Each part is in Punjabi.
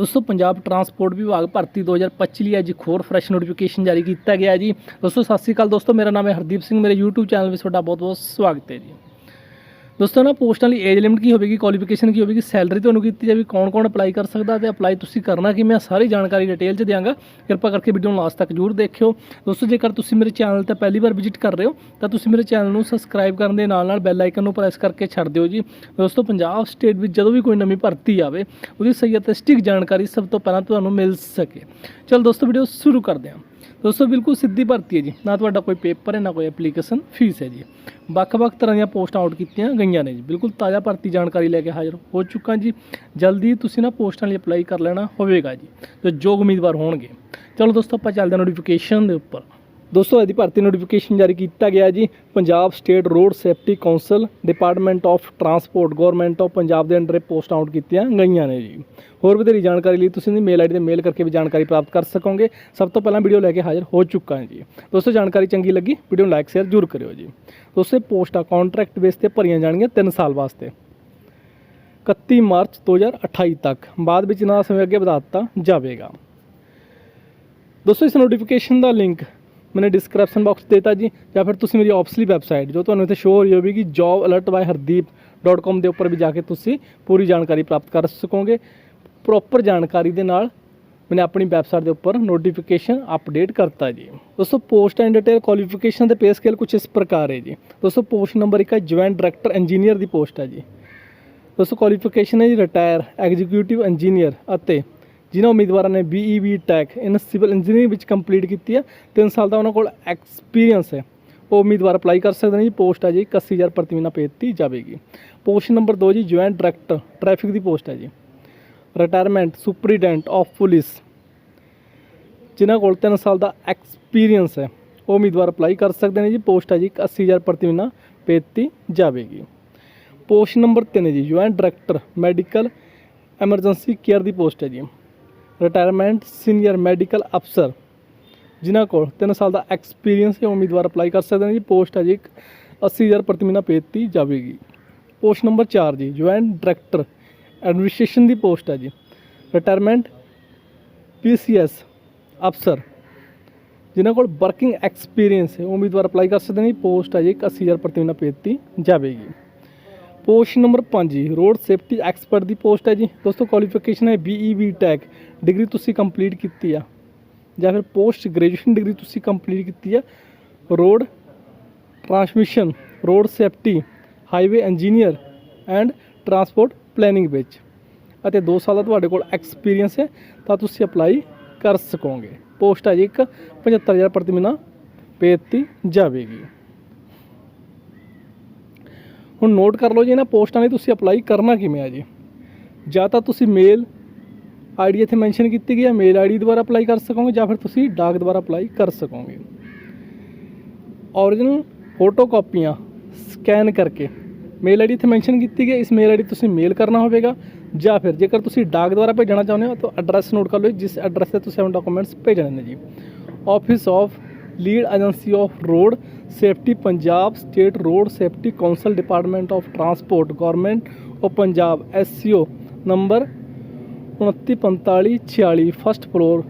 ਦੋਸਤੋ, ਪੰਜਾਬ ਟਰਾਂਸਪੋਰਟ ਵਿਭਾਗ ਭਰਤੀ 2025 ਲਈ ਅੱਜ ਇੱਕ ਹੋਰ ਫਰੈਸ਼ ਨੋਟੀਫਿਕੇਸ਼ਨ ਜਾਰੀ ਕੀਤਾ ਗਿਆ ਜੀ। ਦੋਸਤੋ, ਸਤਿ ਸ਼੍ਰੀ ਅਕਾਲ ਦੋਸਤੋ, ਮੇਰਾ ਨਾਮ ਹੈ ਹਰਦੀਪ ਸਿੰਘ, ਮੇਰੇ YouTube ਚੈਨਲ ਵਿੱਚ ਤੁਹਾਡਾ ਬਹੁਤ-ਬਹੁਤ ਸਵਾਗਤ ਹੈ ਜੀ। ਦੋਸਤੋ, ਨਾ ਪੋਸਟਾਂ ਲਈ ਏਜ ਲਿਮਿਟ ਕੀ ਹੋਵੇਗੀ ਕੁਆਲੀਫਿਕੇਸ਼ਨ ਕੀ ਹੋਵੇਗੀ ਸੈਲਰੀ ਤੁਹਾਨੂੰ ਕੀਤੀ ਜਾਵੇ, ਕੌਣ-ਕੌਣ ਅਪਲਾਈ ਕਰ ਸਕਦਾ ਤੇ ਅਪਲਾਈ ਤੁਸੀਂ ਕਰਨਾ ਕਿ, ਮੈਂ ਸਾਰੀ ਜਾਣਕਾਰੀ ਡਿਟੇਲ 'ਚ ਦਿਆਂਗਾ। ਕਿਰਪਾ ਕਰਕੇ ਵੀਡੀਓ ਨੂੰ ਲਾਸਟ ਤੱਕ ਜ਼ਰੂਰ ਦੇਖਿਓ। ਦੋਸਤੋ, ਜੇਕਰ ਤੁਸੀਂ ਮੇਰੇ ਚੈਨਲ ਤੇ ਪਹਿਲੀ ਵਾਰ ਵਿਜ਼ਿਟ ਕਰ ਰਹੇ ਹੋ, ਤਾਂ ਤੁਸੀਂ ਮੇਰੇ ਚੈਨਲ ਨੂੰ ਸਬਸਕ੍ਰਾਈਬ ਕਰਨ ਦੇ ਨਾਲ-ਨਾਲ ਬੈਲ ਆਈਕਨ ਨੂੰ ਪ੍ਰੈਸ ਕਰਕੇ ਛੱਡ ਦਿਓ ਜੀ। ਦੋਸਤੋ, ਪੰਜਾਬ ਸਟੇਟ ਵਿੱਚ ਜਦੋਂ ਵੀ ਕੋਈ ਨਵੀਂ ਭਰਤੀ ਆਵੇ, ਉਹਦੀ ਸਹੀ ਅਤੇ ਸਟਿਕ ਜਾਣਕਾਰੀ ਸਭ ਤੋਂ ਪਹਿਲਾਂ ਤੁਹਾਨੂੰ ਮਿਲ ਸਕੇ। ਚਲ ਦੋਸਤੋ ਵੀਡੀਓ ਸ਼ੁਰੂ ਕਰਦੇ ਹਾਂ। ਦੋਸਤੋ, ਬਿਲਕੁਲ ਸਿੱਧੀ ਭਰਤੀ ਹੈ ਜੀ। ਨਾ ਤੁਹਾਡਾ ਕੋਈ ਪੇਪਰ ਹੈ, ਨਾ ਕੋਈ ਐਪਲੀਕੇਸ਼ਨ ਫੀਸ ਹੈ ਜੀ। ਵੱਖ-ਵੱਖ ਤਰ੍ਹਾਂ ਦੀਆਂ ਪੋਸਟਾਂ ਆਊਟ ਕੀਤੀਆਂ ਗਈਆਂ ਨੇ ਜੀ। ਬਿਲਕੁਲ ਤਾਜ਼ਾ ਭਰਤੀ ਜਾਣਕਾਰੀ ਲੈ ਕੇ ਹਾਜ਼ਰ ਹੋ ਚੁੱਕਾ ਜੀ। ਜਲਦੀ ਤੁਸੀਂ ਨਾ ਪੋਸਟਾਂ ਲਈ ਅਪਲਾਈ ਕਰ ਲੈਣਾ ਹੋਵੇਗਾ ਜੀ। ਜੋ ਯੋਗ ਉਮੀਦਵਾਰ ਹੋਣਗੇ। ਚਲੋ ਦੋਸਤੋ, ਆਪਾਂ ਚੱਲਦੇ ਹਾਂ ਨੋਟੀਫਿਕੇਸ਼ਨ ਦੇ ਉੱਪਰ। ਦੋਸਤੋ, ਇਹਦੀ ਭਰਤੀ ਨੋਟੀਫਿਕੇਸ਼ਨ ਜਾਰੀ ਕੀਤਾ ਗਿਆ ਜੀ। Punjab state road safety council department of transport government of Punjab ਦੇ ਅੰਡਰ ਪੋਸਟ ਆਊਟ ਕੀਤੀਆਂ ਗਈਆਂ ਨੇ ਜੀ। ਹੋਰ ਵਧੇਰੀ ਜਾਣਕਾਰੀ ਲਈ ਤੁਸੀਂ ਇਹਦੀ ਮੇਲ ਆਈਡੀ ਤੇ ਮੇਲ ਕਰਕੇ ਵੀ ਜਾਣਕਾਰੀ ਪ੍ਰਾਪਤ ਕਰ ਸਕੋਗੇ। ਸਭ ਤੋਂ ਪਹਿਲਾਂ ਵੀਡੀਓ ਲੈ ਕੇ ਹਾਜ਼ਰ ਹੋ ਚੁੱਕਾ ਹਾਂ ਜੀ। ਦੋਸਤੋ, ਜਾਣਕਾਰੀ ਚੰਗੀ ਲੱਗੀ ਵੀਡੀਓ ਨੂੰ ਲਾਈਕ ਸ਼ੇਅਰ ਜ਼ਰੂਰ ਕਰਿਓ ਜੀ। ਦੋਸਤੋ, ਇਹ ਪੋਸਟਾਂ ਕੰਟਰੈਕਟ ਬੇਸ ਤੇ ਭਰੀਆਂ ਜਾਣਗੀਆਂ 3 ਸਾਲ ਵਾਸਤੇ। 31 ਮਾਰਚ 2028 ਤੱਕ। ਬਾਅਦ ਵਿੱਚ ਇਹਨਾਂ ਦਾ ਸਮੇਂ ਅੱਗੇ ਵਧਾ ਦਿੱਤਾ ਜਾਵੇਗਾ। ਦੋਸਤੋ, ਇਸ ਨੋਟੀਫਿਕੇਸ਼ਨ ਦਾ ਲਿੰਕ ਮੈਨੇ ਡਿਸਕ੍ਰਿਪਸ਼ਨ ਬਾਕਸ ਦੇਤਾ ਜੀ ਜਾਂ ਫਿਰ ਤੁਸੀਂ ਮੇਰੀ ਆਫਸਲੀ ਵੈਬਸਾਈਟ ਜੋ ਤੁਹਾਨੂੰ ਇੱਥੇ ਸ਼ੋ ਹੋ ਰਹੀ ਹੋਵੇਗੀ jobalert.hardeep.com ਦੇ ਉੱਪਰ ਵੀ ਜਾ ਕੇ ਤੁਸੀਂ ਪੂਰੀ ਜਾਣਕਾਰੀ ਪ੍ਰਾਪਤ ਕਰ ਸਕੋਗੇ ਪ੍ਰੋਪਰ ਜਾਣਕਾਰੀ ਦੇ ਨਾਲ ਮੈਨੇ ਆਪਣੀ ਵੈਬਸਾਈਟ ਦੇ ਉੱਪਰ ਨੋਟੀਫਿਕੇਸ਼ਨ ਅਪਡੇਟ ਕਰਤਾ ਜੀ ਦੋਸਤੋ ਪੋਸਟ ਐਂਡ ਡਿਟੇਲ ਕੁਆਲੀਫਿਕੇਸ਼ਨ 'ਤੇ ਪੇ ਸਕੇਲ ਕੁਝ ਇਸ ਪ੍ਰਕਾਰ ਹੈ ਜੀ ਦੋਸਤੋ ਪੋਸਟ ਨੰਬਰ 1 ਹੈ ਜੁਆਇੰਟ ਡਾਇਰੈਕਟਰ ਇੰਜੀਨੀਅਰ ਦੀ ਪੋਸਟ ਹੈ ਜੀ ਦੋਸਤੋ ਕੁਆਲੀਫਿਕੇਸ਼ਨ ਹੈ ਜੀ ਰਿਟਾਇਰ ਐਗਜ਼ੀਕਿਊਟਿਵ ਇੰਜੀਨੀਅਰ ਅਤੇ ਜਿਨ੍ਹਾਂ ਉਮੀਦਵਾਰਾਂ ਨੇ BE B tech in civil engineering ਵਿੱਚ ਕੰਪਲੀਟ ਕੀਤੀ ਹੈ 3 ਸਾਲ ਦਾ ਉਹਨਾਂ ਕੋਲ ਐਕਸਪੀਰੀਅੰਸ ਹੈ। ਉਹ ਉਮੀਦਵਾਰ ਅਪਲਾਈ ਕਰ ਸਕਦੇ ਨੇ ਜੀ ਪੋਸਟ ਹੈ ਜੀ 81000 ਪ੍ਰਤੀ ਮਹੀਨਾ ਪੇ ਦਿੱਤੀ ਜਾਵੇਗੀ। ਪੋਸਟ ਨੰਬਰ 2 ਜੀ ਜੁਆਇੰਟ ਡਾਇਰੈਕਟਰ ਟ੍ਰੈਫਿਕ ਦੀ ਪੋਸਟ ਹੈ ਜੀ। ਰਿਟਾਇਰਮੈਂਟ ਸੁਪਰੀਡੈਂਟ ਆਫ ਪੁਲਿਸ ਜਿਨ੍ਹਾਂ ਕੋਲ 3 ਸਾਲ ਦਾ ਐਕਸਪੀਰੀਅੰਸ ਹੈ। ਉਹ ਉਮੀਦਵਾਰ ਅਪਲਾਈ ਕਰ ਸਕਦੇ ਨੇ ਜੀ ਪੋਸਟ ਹੈ ਜੀ 80000 ਪ੍ਰਤੀ ਮਹੀਨਾ ਪੇ ਦਿੱਤੀ ਜਾਵੇਗੀ। ਪੋਸਟ ਨੰਬਰ 3 ਜੀ joint director medical emergency care ਦੀ ਪੋਸਟ ਹੈ ਜੀ। ਰਿਟਾਇਰਮੈਂਟ ਸੀਨੀਅਰ ਮੈਡੀਕਲ ਅਫਸਰ ਜਿਨ੍ਹਾਂ ਕੋਲ 3 ਸਾਲ ਦਾ ਐਕਸਪੀਰੀਅੰਸ ਹੈ, ਉਮੀਦਵਾਰ ਅਪਲਾਈ ਕਰ ਸਕਦੇ ਨੇ ਜੀ। ਪੋਸਟ ਹੈ ਜੀ ਇੱਕ 80000 ਪ੍ਰਤੀ ਮਹੀਨਾ ਪੇ ਦਿੱਤੀ ਜਾਵੇਗੀ। ਪੋਸਟ ਨੰਬਰ 4 ਜੀ ਜੁਆਇੰਟ ਡਾਇਰੈਕਟਰ ਐਡਮਿਨਿਸਟ੍ਰੇਸ਼ਨ ਦੀ ਪੋਸਟ ਹੈ ਜੀ। ਰਿਟਾਇਰਮੈਂਟ ਪੀਸੀਐਸ ਅਫਸਰ ਜਿਨ੍ਹਾਂ ਕੋਲ ਵਰਕਿੰਗ ਐਕਸਪੀਰੀਅੰਸ ਹੈ, ਉਮੀਦਵਾਰ ਅਪਲਾਈ ਕਰ ਸਕਦੇ ਨੇ ਜੀ। ਪੋਸਟ ਹੈ ਜੀ ਇੱਕ 80000 ਪ੍ਰਤੀ ਮਹੀਨਾ ਪੇ ਦਿੱਤੀ ਜਾਵੇਗੀ। ਪੋਸਟ ਨੰਬਰ 5 ਜੀ, ਰੋਡ ਸੇਫਟੀ ਐਕਸਪਰਟ ਦੀ ਪੋਸਟ ਹੈ ਜੀ। ਦੋਸਤੋ ਕੁਆਲੀਫਿਕੇਸ਼ਨ ਹੈ ਬੀਈਬੀ ਟੈਕ ਡਿਗਰੀ ਤੁਸੀਂ ਕੰਪਲੀਟ ਕੀਤੀ ਆ। ਜਾਂ ਫਿਰ ਪੋਸਟ ਗ੍ਰੈਜੂਏਸ਼ਨ ਡਿਗਰੀ ਤੁਸੀਂ ਕੰਪਲੀਟ ਕੀਤੀ ਆ। Road transmission road safety highway engineer and transport planning ਵਿੱਚ। ਅਤੇ 2 ਸਾਲ ਦਾ ਤੁਹਾਡੇ ਕੋਲ ਐਕਸਪੀਰੀਅੰਸ ਹੈ, ਤਾਂ ਤੁਸੀਂ ਅਪਲਾਈ ਕਰ ਸਕੋਗੇ। ਪੋਸਟ ਹੈ ਜੀ ਇੱਕ 75000 ਪ੍ਰਤੀ ਮਹੀਨਾ ਪੇ ਦਿੱਤੀ ਜਾਵੇਗੀ। ਹੁਣ ਨੋਟ ਕਰ ਲਓ ਜੀ, ਇਹਨਾਂ ਪੋਸਟਾਂ ਲਈ ਤੁਸੀਂ ਅਪਲਾਈ ਕਰਨਾ ਕਿਵੇਂ ਆ ਜੀ ਜਾਂ ਤਾਂ ਤੁਸੀਂ ਮੇਲ ਆਈਡੀ ਇੱਥੇ ਮੈਂਸ਼ਨ ਕੀਤੀ ਗਈ ਹੈ ਮੇਲ ਆਈਡੀ ਦੁਆਰਾ ਅਪਲਾਈ ਕਰ ਸਕੋਗੇ ਜਾਂ ਫਿਰ ਤੁਸੀਂ ਡਾਕ ਦੁਆਰਾ ਅਪਲਾਈ ਕਰ ਸਕੋਗੇ ਔਰੀਜਨਲ ਫੋਟੋ ਕਾਪੀਆਂ ਸਕੈਨ ਕਰਕੇ ਮੇਲ ਆਈਡੀ ਇੱਥੇ ਮੈਂਸ਼ਨ ਕੀਤੀ ਗਈ ਹੈ। ਇਸ ਮੇਲ ਆਈਡੀ ਤੁਸੀਂ ਮੇਲ ਕਰਨਾ ਹੋਵੇਗਾ ਜਾਂ ਫਿਰ ਜੇਕਰ ਤੁਸੀਂ ਡਾਕ ਦੁਆਰਾ ਭੇਜਣਾ ਚਾਹੁੰਦੇ ਹੋ ਤਾਂ ਐਡਰੈਸ ਨੋਟ ਕਰ ਲਓ ਜਿਸ ਐਡਰੈਸ ਤੇ ਤੁਸੀਂ ਆਪਣੇ ਡਾਕੂਮੈਂਟਸ ਭੇਜਣੇ ਨੇ ਜੀ office of lead agency of road safety Punjab state road safety council department of transport government of Punjab SCO number 294546 first floor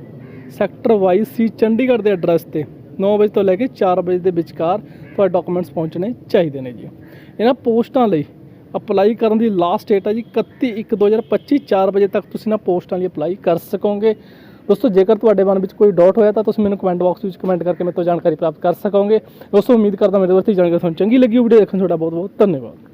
sector 22 C Chandigarh ਦੇ ਐਡਰੈਸ ਤੇ। 9 ਵਜੇ ਤੋਂ ਲੈ ਕੇ 4 ਵਜੇ ਦੇ ਵਿਚਕਾਰ ਤੁਹਾਡੇ ਡਾਕੂਮੈਂਟਸ ਪਹੁੰਚਣੇ ਚਾਹੀਦੇ ਨੇ ਜੀ। ਇਹਨਾਂ ਪੋਸਟਾਂ ਲਈ ਅਪਲਾਈ ਕਰਨ ਦੀ ਲਾਸਟ ਡੇਟ ਹੈ ਜੀ 31 1 2025 4 ਵਜੇ ਤੱਕ ਤੁਸੀਂ ਇਹਨਾਂ ਪੋਸਟਾਂ ਲਈ ਅਪਲਾਈ ਕਰ ਸਕੋਗੇ। ਦੋਸਤੋ, ਜੇਕਰ ਤੁਹਾਡੇ ਮਨ ਵਿੱਚ ਕੋਈ ਡਾਊਟ ਹੋਇਆ ਤਾਂ ਤੁਸੀਂ ਮੈਨੂੰ ਕਮੈਂਟ ਬਾਕਸ ਵਿੱਚ ਕਮੈਂਟ ਕਰਕੇ ਮੇਰੇ ਤੋਂ ਜਾਣਕਾਰੀ ਪ੍ਰਾਪਤ ਕਰ ਸਕੋਗੇ। ਦੋਸਤੋ, ਉਮੀਦ ਕਰਦਾ ਮੇਰੇ ਵੱਲੋਂ ਜਾਣਕਾਰੀ ਤੁਹਾਨੂੰ ਚੰਗੀ ਲੱਗੀ ਵੀਡੀਓ ਦੇਖਣ ਤੁਹਾਡਾ ਬਹੁਤ ਬਹੁਤ ਧੰਨਵਾਦ।